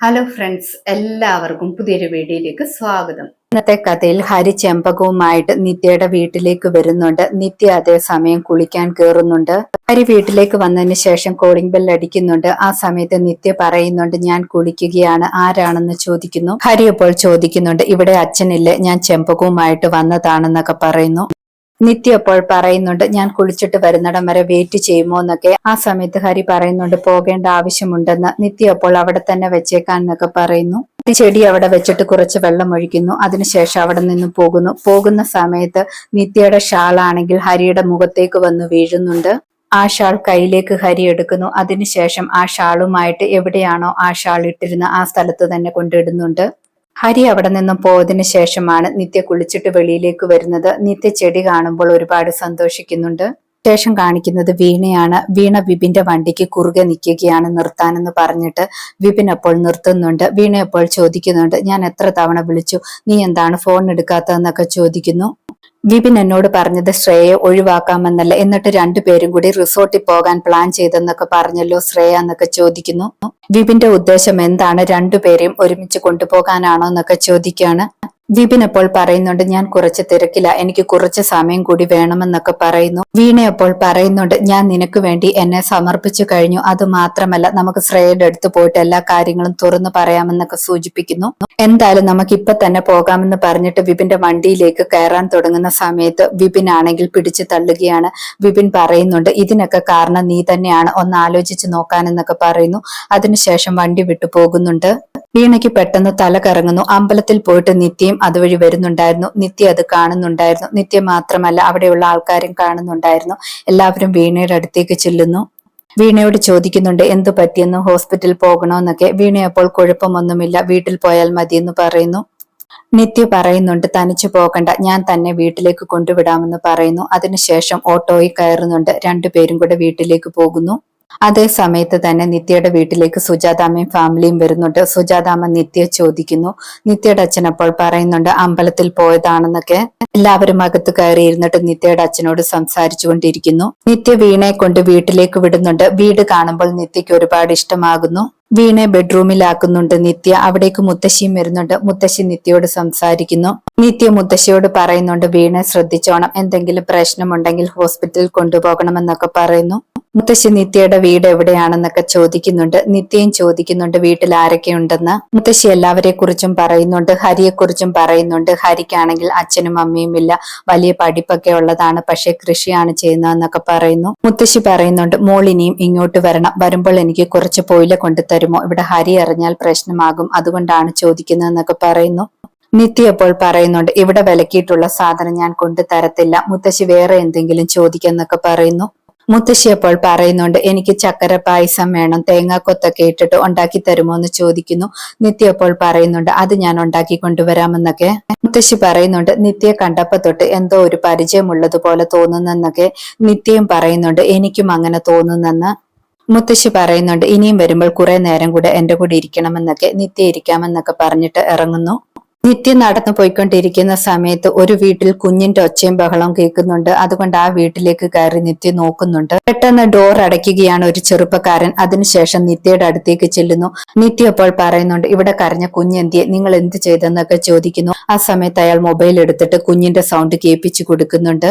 Hello friends എല്ലാവർക്കും പുതിയൊരു വീഡിയോയിലേക്ക് സ്വാഗതം. ഇന്നത്തെ കഥയിൽ ഹരി ചെമ്പകവുമായിട്ട് നിത്യയുടെ വീട്ടിലേക്ക് വരുന്നുണ്ട്. നിത്യ അതേ സമയം കുളിക്കാൻ കയറുന്നുണ്ട് ഹരി വീട്ടിലേക്ക് വന്നതിന് ശേഷം കോളിംഗ് ബെൽ അടിക്കുന്നുണ്ട്. ആ സമയത്ത് നിത്യ പറയുന്നുണ്ട് ഞാൻ കുളിക്കുകയാണ്. ആരാണെന്ന് ചോദിക്കുന്നു. ഹരി ഇപ്പോൾ ചോദിക്കുന്നുണ്ട് ഇവിടെ അച്ഛനില്ലേ? ഞാൻ ചെമ്പകവുമായിട്ട് വന്നതാണെന്നൊക്കെ പറയുന്നു. നിത്യ അപ്പോൾ പറയുന്നുണ്ട് ഞാൻ കുളിച്ചിട്ട് വരുന്നിടം വരെ വെയിറ്റ് ചെയ്യുമോ എന്നൊക്കെ. ആ സമയത്ത് ഹരി പറയുന്നുണ്ട് പോകേണ്ട ആവശ്യമുണ്ടെന്ന്. നിത്യ അപ്പോൾ അവിടെ തന്നെ വെച്ചേക്കാൻ എന്നൊക്കെ പറയുന്നു. ചെടി അവിടെ വെച്ചിട്ട് കുറച്ച് വെള്ളം ഒഴിക്കുന്നു. അതിനുശേഷം അവിടെ നിന്ന് പോകുന്നു. പോകുന്ന സമയത്ത് നിത്യയുടെ ഷാളാണെങ്കിൽ ഹരിയുടെ മുഖത്തേക്ക് വന്ന് വീഴുന്നുണ്ട്. ആ ഷാൾ കയ്യിലേക്ക് ഹരി എടുക്കുന്നു. അതിനുശേഷം ആ ഷാളുമായിട്ട് എവിടെയാണോ ആ ഷാൾ ഇട്ടിരുന്ന ആ സ്ഥലത്ത് തന്നെ കൊണ്ടിടുന്നുണ്ട്. ഹരി അവിടെ നിന്നും പോയതിനു ശേഷമാണ് നിത്യ കുളിച്ചിട്ട് വെളിയിലേക്ക് വരുന്നത്. നിത്യ ചെടി കാണുമ്പോൾ ഒരുപാട് സന്തോഷിക്കുന്നുണ്ട്. ശേഷം കാണിക്കുന്നത് വീണയാണ്. വീണ വിപിന്റെ വണ്ടിക്ക് കുറുകെ നിൽക്കുകയാണ് നിർത്താനെന്ന് പറഞ്ഞിട്ട് വിപിൻ അപ്പോൾ നിർത്തുന്നുണ്ട്. വീണ അപ്പോൾ ചോദിക്കുന്നുണ്ട് ഞാൻ എത്ര തവണ വിളിച്ചു? നീ എന്താണ് ഫോൺ എടുക്കാത്തതെന്നൊക്കെ ചോദിക്കുന്നു. വിപിൻ എന്നോട് പറഞ്ഞത് ശ്രേയെ ഒഴിവാക്കാമെന്നല്ല. എന്നിട്ട് രണ്ടുപേരും കൂടി റിസോർട്ടിൽ പോകാൻ പ്ലാൻ ചെയ്തെന്നൊക്കെ പറഞ്ഞല്ലോ ശ്രേയ എന്നൊക്കെ ചോദിക്കുന്നു. വിപിന്റെ ഉദ്ദേശം എന്താണ്? രണ്ടുപേരെയും ഒരുമിച്ച് കൊണ്ടുപോകാനാണോ എന്നൊക്കെ ചോദിക്കുകയാണ്. വിപിൻ അപ്പോൾ പറയുന്നുണ്ട് ഞാൻ കുറച്ച് തിരക്കില്ല എനിക്ക് കുറച്ച് സമയം കൂടി വേണമെന്നൊക്കെ പറയുന്നു. വീണ അപ്പോൾ പറയുന്നുണ്ട് ഞാൻ നിനക്ക് വേണ്ടി എന്നെ സമർപ്പിച്ചു കഴിഞ്ഞു. അത് മാത്രമല്ല നമുക്ക് ശ്രേയയുടെ അടുത്ത് പോയിട്ട് എല്ലാ കാര്യങ്ങളും തുറന്നു പറയാമെന്നൊക്കെ സൂചിപ്പിക്കുന്നു. എന്തായാലും നമുക്ക് ഇപ്പൊ തന്നെ പോകാമെന്ന് പറഞ്ഞിട്ട് വിപിന്റെ വണ്ടിയിലേക്ക് കയറാൻ തുടങ്ങുന്ന സമയത്ത് വിപിൻ ആണെങ്കിൽ പിടിച്ചു തള്ളുകയാണ്. വിപിൻ പറയുന്നുണ്ട് ഇതിനൊക്കെ കാരണം നീ തന്നെയാണ്. ഒന്ന് ആലോചിച്ച് നോക്കാനെന്നൊക്കെ പറയുന്നു. അതിനുശേഷം വണ്ടി വിട്ടു പോകുന്നുണ്ട്. വീണയ്ക്ക് പെട്ടെന്ന് തല കറങ്ങുന്നു. അമ്പലത്തിൽ പോയിട്ട് നിത്യയും അതുവഴി വരുന്നുണ്ടായിരുന്നു. നിത്യ അത് കാണുന്നുണ്ടായിരുന്നു. നിത്യ മാത്രമല്ല അവിടെയുള്ള ആൾക്കാരും കാണുന്നുണ്ടായിരുന്നു. എല്ലാവരും വീണയുടെ അടുത്തേക്ക് ചെല്ലുന്നു. വീണയോട് ചോദിക്കുന്നുണ്ട് എന്തു പറ്റിയെന്ന്? ഹോസ്പിറ്റൽ പോകണമെന്നൊക്കെ വീണ അപ്പോൾ കുഴപ്പമൊന്നുമില്ല. വീട്ടിൽ പോയാൽ മതിയെന്ന് പറയുന്നു. നിത്യ പറയുന്നുണ്ട് തനിച്ചു പോകണ്ട. ഞാൻ തന്നെ വീട്ടിലേക്ക് കൊണ്ടുവിടാമെന്ന് പറയുന്നു. അതിനുശേഷം ഓട്ടോയിൽ കയറുന്നുണ്ട്. രണ്ടുപേരും കൂടെ വീട്ടിലേക്ക് പോകുന്നു. അതേ സമയത്ത് തന്നെ നിത്യയുടെ വീട്ടിലേക്ക് സുജാതാമ്മയും ഫാമിലിയും വരുന്നുണ്ട്. സുജാതാമ്മ നിത്യ ചോദിക്കുന്നു. നിത്യയുടെ അച്ഛൻ അപ്പോൾ പറയുന്നുണ്ട് അമ്പലത്തിൽ പോയതാണെന്നൊക്കെ. എല്ലാവരും അകത്ത് കയറി ഇരുന്നിട്ട് നിത്യയുടെ അച്ഛനോട് സംസാരിച്ചു കൊണ്ടിരിക്കുന്നു നിത്യ വീണയെ കൊണ്ട് വീട്ടിലേക്ക് വിടുന്നുണ്ട്. വീട് കാണുമ്പോൾ നിത്യക്ക് ഒരുപാട് ഇഷ്ടമാകുന്നു. വീണെ ബെഡ്റൂമിലാക്കുന്നുണ്ട് നിത്യ. അവിടേക്ക് മുത്തശ്ശിയും വരുന്നുണ്ട്. മുത്തശ്ശി നിത്യയോട് സംസാരിക്കുന്നു. നിത്യ മുത്തശ്ശിയോട് പറയുന്നുണ്ട് വീണെ ശ്രദ്ധിച്ചോണം. എന്തെങ്കിലും പ്രശ്നമുണ്ടെങ്കിൽ ഹോസ്പിറ്റലിൽ കൊണ്ടുപോകണമെന്നൊക്കെ പറയുന്നു. മുത്തശ്ശി നിത്യയുടെ വീട് എവിടെയാണെന്നൊക്കെ ചോദിക്കുന്നുണ്ട്. നിത്യയും ചോദിക്കുന്നുണ്ട് വീട്ടിൽ ആരൊക്കെ ഉണ്ടെന്ന് മുത്തശ്ശി എല്ലാവരെ കുറിച്ചും പറയുന്നുണ്ട് ഹരിയെ കുറിച്ചും പറയുന്നുണ്ട്. ഹരിക്കാണെങ്കിൽ അച്ഛനും അമ്മയും ഇല്ല. വലിയ പഠിപ്പൊക്കെ ഉള്ളതാണ് പക്ഷെ കൃഷിയാണ് ചെയ്യുന്നതെന്നൊക്കെ പറയുന്നു. മുത്തശ്ശി പറയുന്നുണ്ട് മോൾ മോളിനിയും ഇങ്ങോട്ട് വരണം. വരുമ്പോൾ എനിക്ക് കുറച്ച് പൊയില കൊണ്ടു തരുമോ ഇവിടെ ഹരി അറിഞ്ഞാൽ പ്രശ്നമാകും. അതുകൊണ്ടാണ് ചോദിക്കുന്നതെന്നൊക്കെ പറയുന്നു. നിത്യ അപ്പോൾ പറയുന്നുണ്ട് ഇവിടെ വിലക്കിയിട്ടുള്ള സാധനം ഞാൻ കൊണ്ടു തരത്തില്ല മുത്തശ്ശി വേറെ എന്തെങ്കിലും ചോദിക്കെന്നൊക്കെ പറയുന്നു. മുത്തശ്ശി അപ്പോൾ പറയുന്നുണ്ട് എനിക്ക് ചക്കര പായസം വേണം തേങ്ങാക്കൊത്തൊക്കെ ഇട്ടിട്ട് ഉണ്ടാക്കി തരുമോ എന്ന് ചോദിക്കുന്നു. നിത്യ അപ്പോൾ പറയുന്നുണ്ട് അത് ഞാൻ ഉണ്ടാക്കി കൊണ്ടുവരാമെന്നൊക്കെ. മുത്തശ്ശി പറയുന്നുണ്ട് നിത്യ കണ്ടപ്പോ തൊട്ട് എന്തോ ഒരു പരിചയമുള്ളതുപോലെ തോന്നുന്നെന്നൊക്കെ നിത്യയും പറയുന്നുണ്ട് എനിക്കും അങ്ങനെ തോന്നുന്നെന്ന്. മുത്തശ്ശി പറയുന്നുണ്ട് ഇനിയും വരുമ്പോൾ കുറെ നേരം കൂടെ എന്റെ കൂടെ ഇരിക്കണമെന്നൊക്കെ നിത്യ ഇരിക്കാമെന്നൊക്കെ പറഞ്ഞിട്ട് ഇറങ്ങുന്നു. നിത്യം നടന്നു പോയിക്കൊണ്ടിരിക്കുന്ന സമയത്ത് ഒരു വീട്ടിൽ കുഞ്ഞിന്റെ ഒച്ചയും ബഹളവും കേൾക്കുന്നുണ്ട്. അതുകൊണ്ട് ആ വീട്ടിലേക്ക് കയറി നിത്യ നോക്കുന്നുണ്ട്. പെട്ടെന്ന് ഡോർ അടയ്ക്കുകയാണ് ഒരു ചെറുപ്പക്കാരൻ. അതിനുശേഷം നിത്യയുടെ അടുത്തേക്ക് ചെല്ലുന്നു. നിത്യ അപ്പോൾ പറയുന്നുണ്ട് ഇവിടെ കരഞ്ഞ കുഞ്ഞെന്തിയെ നിങ്ങൾ എന്ത് ചെയ്തെന്നൊക്കെ ചോദിക്കുന്നു. ആ സമയത്ത് അയാൾ മൊബൈൽ എടുത്തിട്ട് കുഞ്ഞിന്റെ സൗണ്ട് കേൾപ്പിച്ചു കൊടുക്കുന്നുണ്ട്.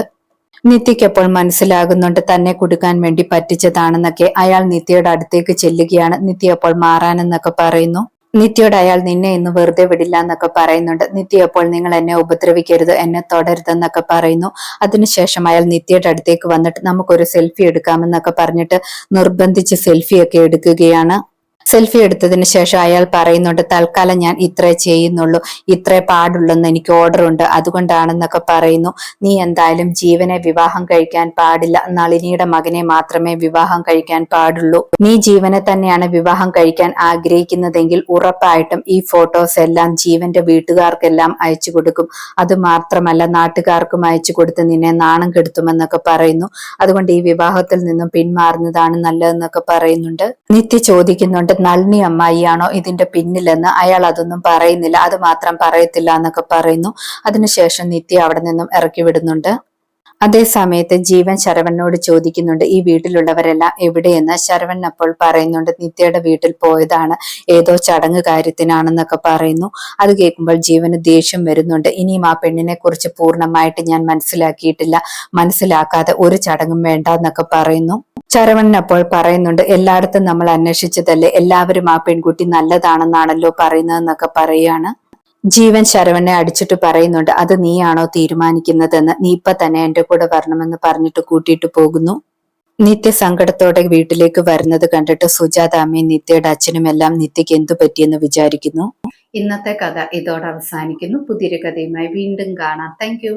നിത്യയ്ക്കപ്പോൾ മനസ്സിലാകുന്നുണ്ട് തന്നെ കൊടുക്കാൻ വേണ്ടി പറ്റിച്ചതാണെന്നൊക്കെ. അയാൾ നിത്യയുടെ അടുത്തേക്ക് ചെല്ലുകയാണ്. നിത്യ അപ്പോൾ മാറാനെന്നൊക്കെ പറയുന്നു. നിത്യയോട് അയാൾ നിന്നെ ഇന്ന് വെറുതെ വിടില്ല എന്നൊക്കെ പറയുന്നുണ്ട്. നിത്യ അപ്പോൾ നിങ്ങൾ എന്നെ ഉപദ്രവിക്കരുത് എന്നെ തുടരുതെന്നൊക്കെ പറയുന്നു. അതിനുശേഷം അയാൾ നിത്യയുടെ അടുത്തേക്ക് വന്നിട്ട് നമുക്കൊരു സെൽഫി എടുക്കാമെന്നൊക്കെ പറഞ്ഞിട്ട് നിർബന്ധിച്ച് സെൽഫിയൊക്കെ എടുക്കുകയാണ്. സെൽഫി എടുത്തതിന് ശേഷം അയാൾ പറയുന്നുണ്ട് തൽക്കാലം ഞാൻ ഇത്രേ ചെയ്യുന്നുള്ളൂ. ഇത്രേ പാടുള്ളെന്ന് എനിക്ക് ഓർഡർ ഉണ്ട് അതുകൊണ്ടാണെന്നൊക്കെ പറയുന്നു. നീ എന്തായാലും ജീവനെ വിവാഹം കഴിക്കാൻ പാടില്ല. നളിനിയുടെ മകനെ മാത്രമേ വിവാഹം കഴിക്കാൻ പാടുള്ളൂ. നീ ജീവനെ തന്നെയാണ് വിവാഹം കഴിക്കാൻ ആഗ്രഹിക്കുന്നതെങ്കിൽ ഉറപ്പായിട്ടും ഈ ഫോട്ടോസ് എല്ലാം ജീവന്റെ വീട്ടുകാർക്കെല്ലാം അയച്ചു കൊടുക്കും. അത് മാത്രമല്ല നാട്ടുകാർക്കും അയച്ചു കൊടുത്ത് നിന്നെ നാണം കെടുത്തുമെന്നൊക്കെ പറയുന്നു. അതുകൊണ്ട് ഈ വിവാഹത്തിൽ നിന്നും പിന്മാറുന്നതാണ് നല്ലതെന്നൊക്കെ പറയുന്നുണ്ട്. നിത്യ ചോദിക്കുന്നുണ്ട് നളിനി അമ്മായിയാണോ ഇതിന്റെ പിന്നിലെന്ന് അയാൾ അതൊന്നും പറയുന്നില്ല. അത് മാത്രം പറയത്തില്ല എന്നൊക്കെ പറയുന്നു. അതിനുശേഷം നിത്യ അവിടെ നിന്നും ഇറക്കി വിടുന്നുണ്ട്. അതേസമയത്ത് ജീവൻ ശരവണനോട് ചോദിക്കുന്നുണ്ട് ഈ വീട്ടിലുള്ളവരെല്ലാം എവിടെയെന്ന്? ശരവൺ അപ്പോൾ പറയുന്നുണ്ട് നിത്യയുടെ വീട്ടിൽ പോയതാണ്. ഏതോ ചടങ്ങ് കാര്യത്തിനാണെന്നൊക്കെ പറയുന്നു. അത് കേൾക്കുമ്പോൾ ജീവന് ദേഷ്യം വരുന്നുണ്ട്. ഇനിയും ആ പെണ്ണിനെ കുറിച്ച് പൂർണമായിട്ട് ഞാൻ മനസ്സിലാക്കിയിട്ടില്ല. മനസ്സിലാക്കാതെ ഒരു ചടങ്ങും വേണ്ട എന്നൊക്കെ പറയുന്നു. ശരവണൻ അപ്പോൾ പറയുന്നുണ്ട് എല്ലായിടത്തും നമ്മൾ അന്വേഷിച്ചതല്ലേ? എല്ലാവരും ആ പെൺകുട്ടി നല്ലതാണെന്നാണല്ലോ പറയുന്നതെന്നൊക്കെ പറയാണ്. ജീവൻ ശരവനെ അടിച്ചിട്ട് പറയുന്നുണ്ട് അത് നീയാണോ തീരുമാനിക്കുന്നതെന്ന്? നീ ഇപ്പൊ തന്നെ എന്റെ കൂടെ വരണമെന്ന് പറഞ്ഞിട്ട് കൂട്ടിയിട്ട് പോകുന്നു. നിത്യ സങ്കടത്തോടെ വീട്ടിലേക്ക് വരുന്നത് കണ്ടിട്ട് സുജാത അമ്മയും നിത്യയുടെ അച്ഛനും എല്ലാം നിത്യക്ക് എന്തു പറ്റിയെന്ന് വിചാരിക്കുന്നു. ഇന്നത്തെ കഥ ഇതോടെ അവസാനിക്കുന്നു. പുതിയൊരു കഥയുമായി വീണ്ടും കാണാം. താങ്ക്